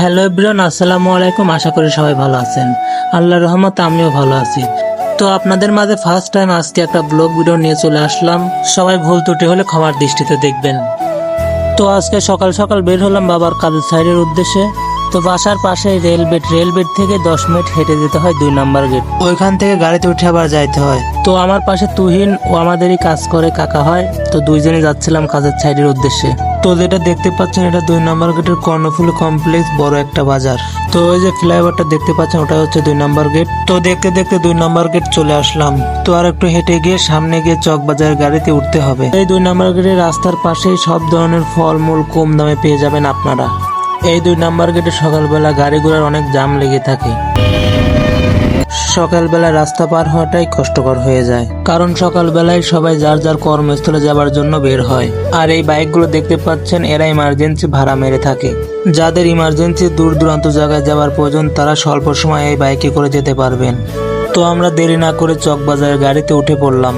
Hello everyone, আসসালামু আলাইকুম। আশা করি সবাই ভালো আছেন। আল্লাহর রহমতে আমিও ভালো আছি। তো আপনাদের মাঝে ফার্স্ট টাইম আজকে একটা ব্লগ ভিডিও নিয়ে চলে আসলাম। সবাই ভুল ত্রুটি হলে ক্ষমার দৃষ্টিতে দেখবেন। তো আজকে সকাল সকাল বের হলাম বাবার কাজের সাইডের উদ্দেশ্যে। তো বাসার পাশে রেল বেড রেল বেড থেকে দশ মিনিট হেঁটে যেতে হয় দুই নাম্বার গেট। ওইখান থেকে গাড়িতে উঠে আবার যাইতে হয়। তো আমার পাশে তুহিন ও আমাদেরই কাজ করে কাকা হয় তো দুইজনে যাচ্ছিলাম কাজের সাইডের উদ্দেশ্যে। তো যেটা দেখতে পাচ্ছেন এটা দুই নাম্বার গেটের কর্ণফুল কমপ্লেক্স বড় একটা বাজার। তো ওই যে ফ্লাইওভারটা দেখতে পাচ্ছেন ওটা হচ্ছে দুই নাম্বার গেট। তো দেখতে দেখতে দুই নাম্বার গেট চলে আসলাম। তো আর একটু হেঁটে গিয়ে সামনে গিয়ে চক বাজারের গাড়িতে উঠতে হবে। এই দুই নাম্বার গেটের রাস্তার পাশেই সব ধরনের ফলমূল কম দামে পেয়ে যাবেন আপনারা। এই দুই নাম্বার গেটে সকালবেলা গাড়িগুলোর অনেক জাম লেগে থাকে। সকালবেলা রাস্তা পার হওয়াটাই কষ্টকর হয়ে যায়। কারণ সকালবেলায় সবাই যার যার কর্মস্থলে যাবার জন্য বের হয়। আর এই বাইকগুলো দেখতে পাচ্ছেন, এরা ইমার্জেন্সি ভাড়া মেরে থাকে। যাদের ইমার্জেন্সি দূর দূরান্ত জায়গায় যাওয়ার প্রয়োজন, তারা স্বল্প সময় এই বাইকে করে যেতে পারবেন। তো আমরা দেরি না করে চকবাজারের গাড়িতে উঠে পড়লাম।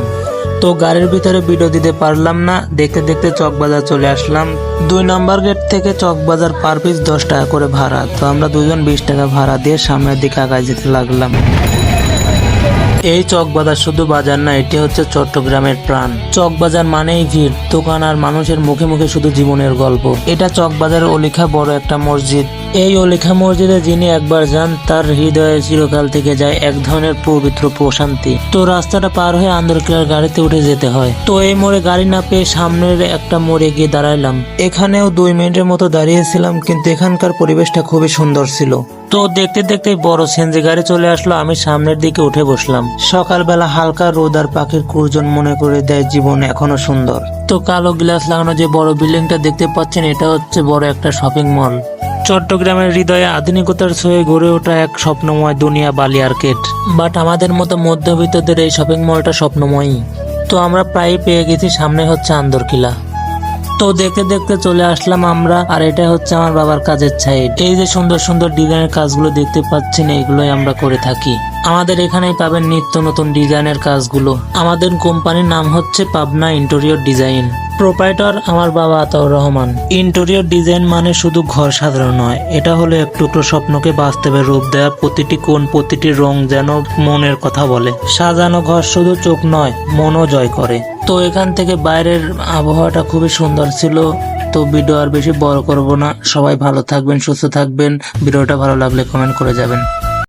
তো গাড়ির ভিতরে ভিডিও দিতে পারলাম না। দেখতে দেখতে চকবাজার চলে আসলাম। দুই নাম্বার গেট থেকে চকবাজার পার পিস দশ টাকা করে ভাড়া। তো আমরা দুজন বিশ টাকা ভাড়া দিয়ে সামনের দিকে আগায় যেতে লাগলাম। এই চকবাজার শুধু বাজার না, এটি হচ্ছে চট্টগ্রামের প্রাণ। চকবাজার মানেই ভিড়, দোকান আর মানুষের মুখে মুখে শুধু জীবনের গল্প। এটা চকবাজারের অলিখা বড় একটা মসজিদ। এই অলিখা মসজিদে যিনি একবার যান, তার হৃদয়ে চিরকাল থেকে যায় এক ধরনের পবিত্র প্রশান্তি। তো রাস্তাটা পার হয়ে আন্দরকিলার গাড়িতে উঠে যেতে হয়। তো এই মোড়ে গাড়ি না পেয়ে সামনের একটা মোড়ে গিয়ে দাঁড়াইলাম। এখানেও দুই মিনিটের মতো দাঁড়িয়েছিলাম, কিন্তু এখানকার পরিবেশটা খুবই সুন্দর ছিল। তো দেখতে দেখতে বড় সেনজি গাড়ি চলে আসলো, আমি সামনের দিকে উঠে বসলাম। সকালবেলা হালকা রোদ আর পাখির কুর্জন মনে করে দেয় জীবন এখনও সুন্দর। তো কালো গ্লাস লাগানো যে বড় বিল্ডিংটা দেখতে পাচ্ছেন, এটা হচ্ছে বড় একটা শপিং মল। চট্টগ্রামের হৃদয়ে আধুনিকতার ছয়ে গড়ে ওঠা এক স্বপ্নময় দুনিয়া বালি আর্কেট বাট আমাদের মতো মধ্যবিত্তদের এই শপিং মলটা স্বপ্নময়ী। তো আমরা প্রায় পেয়ে গেছি, সামনে হচ্ছে আন্দরকিলা। তো দেখতে দেখতে চলে আসলাম আমরা, আর এটা হচ্ছে আমার বাবার কাজের সাইড এই যে সুন্দর সুন্দর ডিজাইনের কাজগুলো দেখতে পাচ্ছেন, এইগুলোই আমরা করে থাকি। আমাদের এখানেই পাবেন নিত্য নতুন ডিজাইনের কাজগুলো। আমাদের কোম্পানির নাম হচ্ছে পাবনা ইন্টেরিয়র ডিজাইন। প্রোপাইটার আমার বাবা আতাউর রহমান। ইন্টেরিয়র ডিজাইন মানে শুধু ঘর সাধারণ নয়, এটা হলো এক টুকরো স্বপ্নকে বাস্তবে রূপ দেওয়া প্রতিটি কোণ, প্রতিটি রং যেন মনের কথা বলে। সাজানো ঘর শুধু চোখ নয়, মনও জয় করে। তো এখান থেকে বাইরের আবহাওয়াটা খুবই সুন্দর ছিল। তো ভিডিও আর বেশি বড় করব না। সবাই ভালো থাকবেন, সুস্থ থাকবেন। ভিডিওটা ভালো লাগলে কমেন্ট করে যাবেন।